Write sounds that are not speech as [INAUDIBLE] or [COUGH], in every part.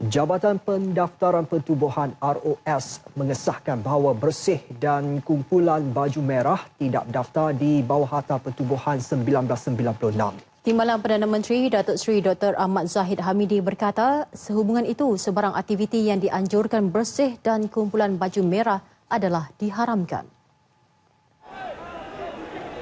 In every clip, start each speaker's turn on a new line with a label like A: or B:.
A: Jabatan Pendaftaran Pertubuhan ROS mengesahkan bahawa Bersih dan kumpulan Baju Merah tidak daftar di bawah Harta Pertubuhan 1996.
B: Timbalan Perdana Menteri Datuk Seri Dr. Ahmad Zahid Hamidi berkata sehubungan itu sebarang aktiviti yang dianjurkan Bersih dan kumpulan Baju Merah adalah diharamkan.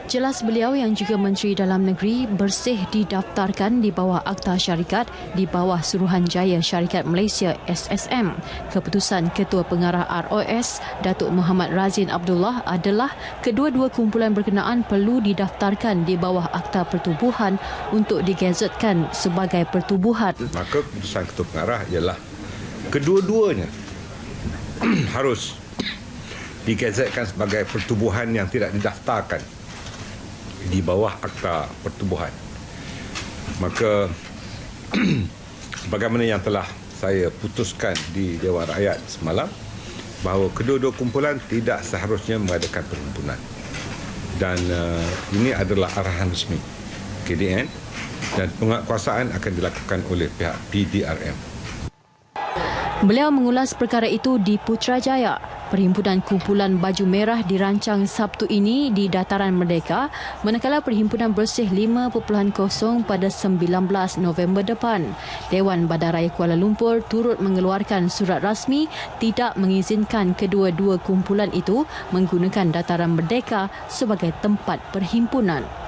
B: Jelas beliau yang juga Menteri Dalam Negeri bersih didaftarkan di bawah Akta Syarikat di bawah Suruhanjaya Syarikat Malaysia SSM. Keputusan Ketua Pengarah ROS Datuk Muhammad Razin Abdullah adalah kedua-dua kumpulan berkenaan perlu didaftarkan di bawah Akta Pertubuhan untuk digazetkan sebagai pertubuhan.
C: Maka keputusan Ketua Pengarah ialah kedua-duanya [CLEARS THROAT] harus digazetkan sebagai pertubuhan yang tidak didaftarkan di bawah akta pertubuhan. Maka [CLEARS THROAT] bagaimana yang telah saya putuskan di Dewan Rakyat semalam bahawa kedua-dua kumpulan tidak seharusnya mengadakan perhimpunan. Dan uh, ini adalah arahan resmi KDN dan penguasaan akan dilakukan oleh pihak PDRM.
B: Beliau mengulas perkara itu di Putrajaya. Perhimpunan Kumpulan Baju Merah dirancang Sabtu ini di Dataran Merdeka manakala Perhimpunan Bersih 5.0 pada 19 November depan. Dewan Badaraya Kuala Lumpur turut mengeluarkan surat rasmi tidak mengizinkan kedua-dua kumpulan itu menggunakan Dataran Merdeka sebagai tempat perhimpunan.